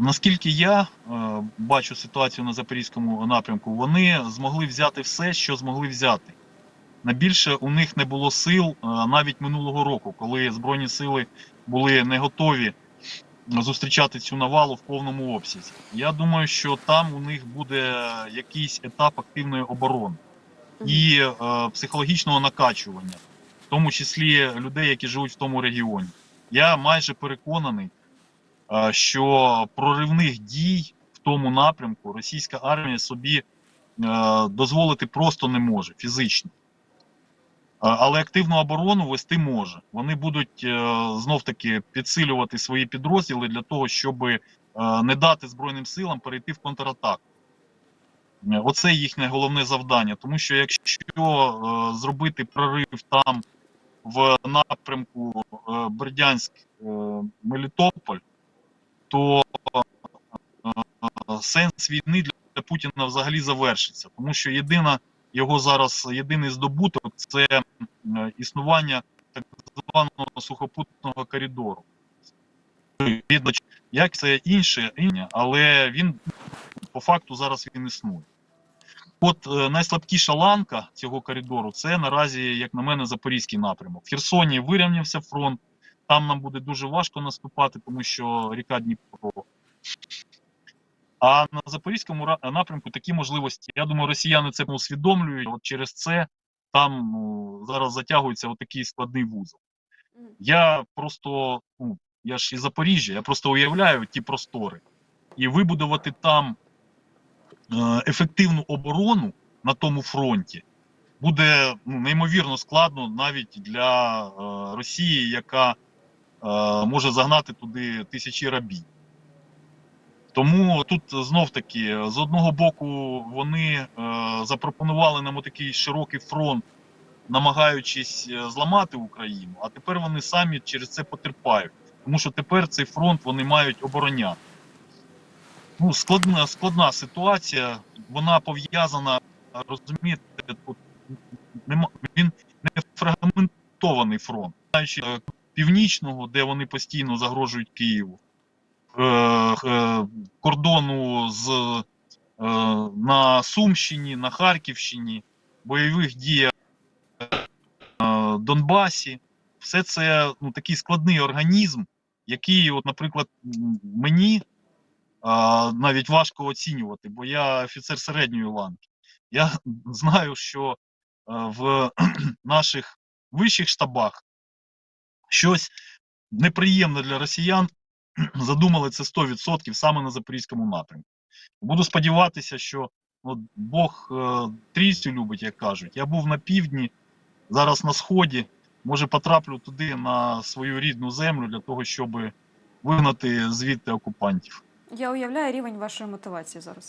Наскільки я е, бачу ситуацію на запорізькому напрямку, вони змогли взяти все, що змогли взяти. На більше у них не було сил е, навіть минулого року, коли Збройні сили були не готові зустрічати цю навалу в повному обсязі. Я думаю, що там у них буде якийсь етап активної оборони і е, психологічного накачування, в тому числі людей, які живуть в тому регіоні. Я майже переконаний, е, що проривних дій в тому напрямку російська армія собі е, дозволити просто не може фізично. Е, Але активну оборону вести може. Вони будуть знов таки підсилювати свої підрозділи для того, щоб е, не дати Збройним силам перейти в контратаку. Е, Оце їхнє головне завдання. Тому що якщо е, зробити прорив там в напрямку е, Бердянськ е, Мелітополь, то е, сенс війни для, Путіна взагалі завершиться. Тому що єдина його зараз єдиний здобуток це е, існування так званого сухопутного коридору. Як це інше, інше, але він по факту зараз він існує. От е, найслабкіша ланка цього коридору це наразі, як на мене, запорізький напрямок. В Херсоні вирівнявся фронт, там нам буде дуже важко наступати, тому що ріка Дніпро. А на запорізькому напрямку такі можливості. Я думаю, росіяни це усвідомлюють. От через це там ну, зараз затягується отакий складний вузол. Я просто, ну, я ж із Запоріжжя, я просто уявляю ті простори. І вибудувати там е, ефективну оборону на тому фронті буде ну, неймовірно складно навіть для е, Росії, яка може загнати туди тисячі рабів. Тому тут знов таки з одного боку вони е, запропонували нам такий широкий фронт, намагаючись е, зламати Україну, а тепер вони самі через це потерпають. Тому що тепер цей фронт вони мають обороняти. Ну, складна, складна ситуація, вона пов'язана, розумієте, він не фрагментований фронт. Знаючи е, північного, де вони постійно загрожують Києву, е, е, кордону з, е, на Сумщині, на Харківщині, бойових діях Донбасі. Все це ну, такий складний організм, який, от, наприклад, мені навіть важко оцінювати, бо я офіцер середньої ланки. Я знаю, що в наших вищих штабах щось неприємне для росіян задумали це 100% саме на запорізькому напрямку. Буду сподіватися, що от, Бог е, трійцю любить, як кажуть. Я був на півдні, зараз на сході. Може, потраплю туди на свою рідну землю для того, щоб вигнати звідти окупантів. Я уявляю рівень вашої мотивації зараз.